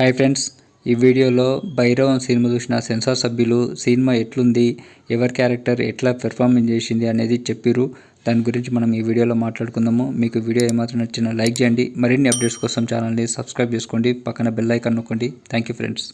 Hi friends ఈ వీడియోలో Bhairavam cinema చూసిన సెన్సార్ సభ్యులు సినిమా ఎట్లుంది ఎవరి క్యారెక్టర్ ఎట్లా పెర్ఫార్మెన్స్ చేసింది అనేది చెప్పిర్రు. దాని గురించి మనం ఈ వీడియోలో మాట్లాడుకుందాము. మీకు వీడియో ఏమాత్రం నచ్చినా లైక్ చేయండి. మరిన్ని అప్డేట్స్ కోసం ఛానల్ని సబ్స్క్రైబ్ చేసుకోండి. పక్కన బెల్ ఐకాన్ నొక్కండి. Thank you friends.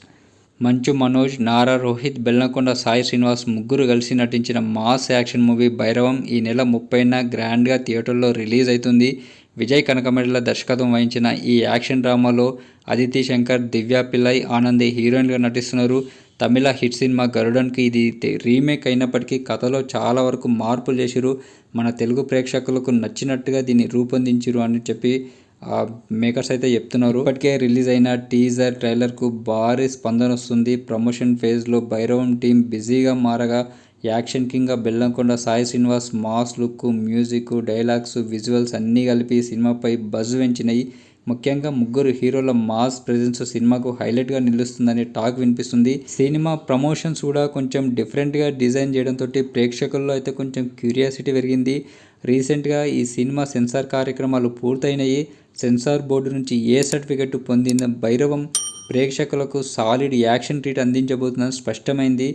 Manchu Manoj Nara Rohit Bellamkonda Sai Srinivas ముగ్గురు కలిసి నటించిన మాస్ యాక్షన్ మూవీ భైరవం ఈ నెల ముప్పైన గ్రాండ్గా థియేటర్లో రిలీజ్ అవుతుంది. విజయ్ కనకమెడల దర్శకత్వం వహించిన ఈ యాక్షన్ డ్రామాలో అదితి శంకర్ దివ్య పిల్లై ఆనంది హీరోయిన్గా నటిస్తున్నారు. తమిళ హిట్ సినిమా గరుడన్కి ఇది రీమేక్ అయినప్పటికీ కథలో చాలా వరకు మార్పులు చేసిరు. మన తెలుగు ప్రేక్షకులకు నచ్చినట్టుగా దీన్ని రూపొందించిరు అని చెప్పి ఆ మేకర్స్ అయితే చెప్తున్నారు. ఇప్పటికే రిలీజ్ అయిన టీజర్ ట్రైలర్కు భారీ స్పందన వస్తుంది ప్రమోషన్ ఫేజ్లో భైరవం టీం బిజీగా మారగా action కింగ్గా Bellamkonda Sai Srinivas mass look music dialogues visuals అన్నీ కలిపి సినిమాపై బజ్ పెంచినాయి ముఖ్యంగా ముగ్గురు హీరోల మాస్ ప్రెజెన్స్ సినిమాకు హైలైట్గా నిలుస్తుందనే టాక్ వినిపిస్తుంది. సినిమా ప్రమోషన్స్ కూడా కొంచెం డిఫరెంట్గా డిజైన్ చేయడంతో ప్రేక్షకుల్లో అయితే కొంచెం క్యూరియాసిటీ పెరిగింది. రీసెంట్గా ఈ సినిమా సెన్సార్ కార్యక్రమాలు పూర్తయినాయి. సెన్సార్ బోర్డు నుంచి ఏ సర్టిఫికెట్ పొందిన భైరవం ప్రేక్షకులకు సాలిడ్ యాక్షన్ ట్రీట్ అందించబోతుందని స్పష్టమైంది.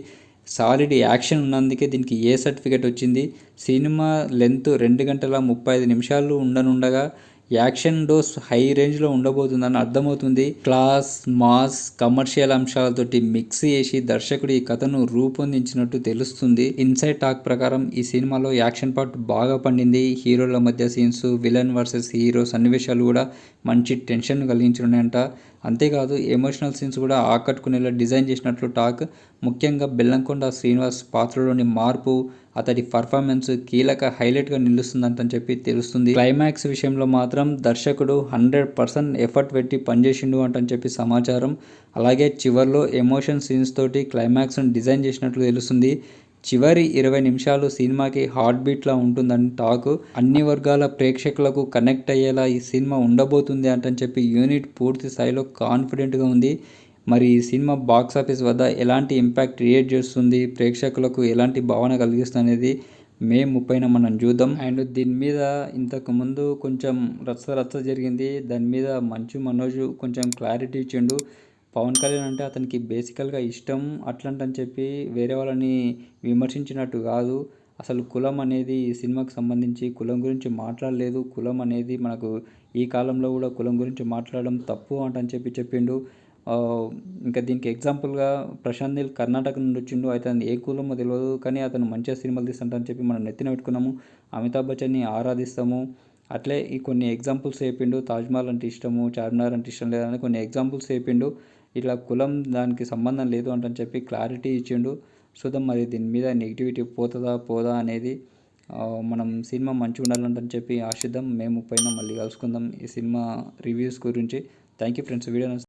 సాలిడ్ యాక్షన్ ఉన్నందుకే దీనికి ఏ సర్టిఫికేట్ వచ్చింది? సినిమా లెంత్ రెండు గంటల ముప్పై ఐదు నిమిషాలు ఉండనుండగా యాక్షన్ డోస్ హై రేంజ్లో ఉండబోతుందని అర్థమవుతుంది. క్లాస్ మాస్ కమర్షియల్ అంశాలతోటి మిక్స్ చేసి దర్శకుడు ఈ కథను రూపొందించినట్టు తెలుస్తుంది. ఇన్సైడ్ టాక్ ప్రకారం ఈ సినిమాలో యాక్షన్ పార్ట్ బాగా పండింది. హీరోల మధ్య సీన్స్ విలన్ వర్సెస్ హీరో సన్నివేశాలు కూడా మంచి టెన్షన్ కలిగించున్నాయంట. అంతేకాదు ఎమోషనల్ సీన్స్ కూడా ఆకట్టుకునేలా డిజైన్ చేసినట్లు టాక్. ముఖ్యంగా బెల్లంకొండ శ్రీనివాస్ పాత్రలోని మార్పు అతడి పర్ఫార్మెన్స్ కీలక హైలైట్గా నిలుస్తుందంటని చెప్పి తెలుస్తుంది. క్లైమాక్స్ విషయంలో మాత్రం దర్శకుడు హండ్రెడ్ పర్సెంట్ ఎఫర్ట్ పెట్టి పనిచేసిండు అంటని చెప్పి సమాచారం. అలాగే చివర్లో ఎమోషన్ సీన్స్ తోటి క్లైమాక్స్ను డిజైన్ చేసినట్లు తెలుస్తుంది. చివరి ఇరవై నిమిషాలు సినిమాకి హార్ట్ బీట్లా ఉంటుందని టాక్ అన్ని వర్గాల ప్రేక్షకులకు కనెక్ట్ అయ్యేలా ఈ సినిమా ఉండబోతుంది అంటని చెప్పి యూనిట్ పూర్తి స్థాయిలో కాన్ఫిడెంట్గా ఉంది. మరి ఈ సినిమా బాక్స్ ఆఫీస్ వద్ద ఎలాంటి ఇంపాక్ట్ క్రియేట్ చేస్తుంది? ప్రేక్షకులకు ఎలాంటి భావన కలిగిస్తుంది అనేది మే ముప్పైన మనం చూద్దాం. అండ్ దీని మీద ఇంతకు ముందు కొంచెం రచ్చ రచ్చ జరిగింది. దాని మీద మంచు మనోజు కొంచెం క్లారిటీ ఇచ్చిండు. పవన్ కళ్యాణ్ అంటే అతనికి బేసికల్గా ఇష్టం అట్లాంటని చెప్పి వేరే వాళ్ళని విమర్శించినట్టు కాదు. అసలు కులం అనేది ఈ సినిమాకి సంబంధించి కులం గురించి మాట్లాడలేదు. కులం అనేది మనకు ఈ కాలంలో కూడా కులం గురించి మాట్లాడడం తప్పు అంటని చెప్పి చెప్పిండు. ఇంకా దీనికి ఎగ్జాంపుల్గా ప్రశాంత్ నీల్ కర్ణాటక నుండి వచ్చిండు. అయితే ఏ కులమో తెలియదు కానీ అతను మంచిగా సినిమాలు తీస్తుంటని చెప్పి మనం నెత్తిన పెట్టుకున్నాము. అమితాబ్ బచ్చన్ని ఆరాధిస్తాము. అట్లే ఈ కొన్ని ఎగ్జాంపుల్స్ చెప్పిండు. తాజ్మహల్ అంటే ఇష్టము చార్మినార్ అంటే ఇష్టం లేదని కొన్ని ఎగ్జాంపుల్స్ చెప్పిండు. ఇట్లా కులం దానికి సంబంధం లేదు అంటని చెప్పి క్లారిటీ ఇచ్చిండు. చూద్దాం మరి దీని మీద నెగిటివిటీ పోతుందా పోదా అనేది మనం సినిమా మంచిగా ఉండాలంటని చెప్పి ఆశిద్దాం మేము పైన మళ్ళీ కలుసుకుందాం. ఈ సినిమా రివ్యూస్ గురించి. Thank you friends. వీడియో